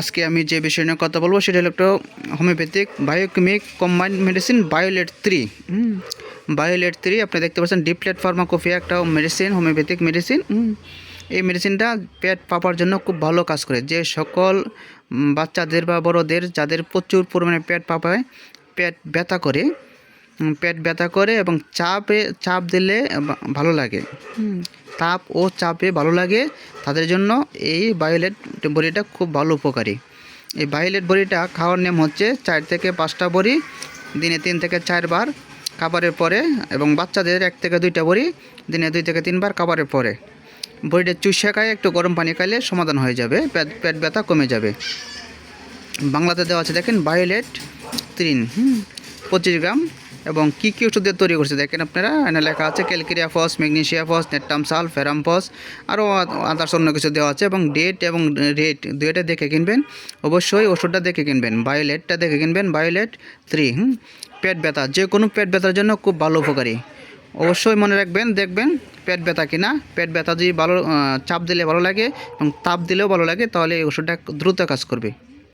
আজকে আমি যে বিষয় নিয়ে কথা বলব সেটা হলো একটা homeopathic biochemic combined medicine violet three. Violet three আপনি দেখতে পাচ্ছেন ডিপ্লেট ফার্মাকোফিয়া একটা মেডিসিন হোমিওপ্যাথিক মেডিসিন। এই মেডিসিনটা পেট পাপার জন্য খুব ভালো কাজ করে। যে সকল বাচ্চাদের বা বড়দের যাদের প্রচুর পরিমাণে পেট পাপায় পেট ব্যথা করে পেট ব্যথা করে এবং চাপে চাপ দিলে ভালো লাগে। তাপ ও চাপে ভালো লাগে। তাদের জন্য এই বায়োলেট বড়িটা খুব ভালো উপকারী। এই বায়োলেট বড়িটা খাওয়ার নিয়ম হচ্ছে চার থেকে পাঁচটা বড়ি, দিনে তিন থেকে চারবার খাবারের পরে এবং বাচ্চাদের এক থেকে দুইটা বড়ি, দিনে দুই থেকে তিনবার খাবারের পরে। বড়িটা চুষে খায়, একটু গরম পানি খাইলে সমাধান হয়ে যাবে, পেট পেট ব্যথা কমে যাবে। বাংলাতে দেওয়া আছে দেখেন বায়োলেট তিন পঁচিশ গ্রাম এবং কী কী ওষুধ দিয়ে তৈরি করছে দেখেন আপনারা, এখানে লেখা আছে ক্যালকেরিয়া ফস, ম্যাগনেশিয়া ফস নেট্টামসাল ফেরামফস আরও আদার্স অন্য কিছু দেওয়া আছে এবং ডেট এবং রেট দুইটা দেখে কিনবেন। অবশ্যই ওষুধটা দেখে কিনবেন, বায়োলেটটা দেখে কিনবেন, বায়োলেট থ্রি, হুম? পেট ব্যথা, যে কোনো পেট ব্যথার জন্য খুব ভালো উপকারী। অবশ্যই মনে রাখবেন, দেখবেন পেট ব্যথা কিনা, পেট ব্যথা যদি ভালো চাপ দিলে ভালো লাগে এবং তাপ দিলেও ভালো লাগে, তাহলে এই ওষুধটা দ্রুত কাজ করবে।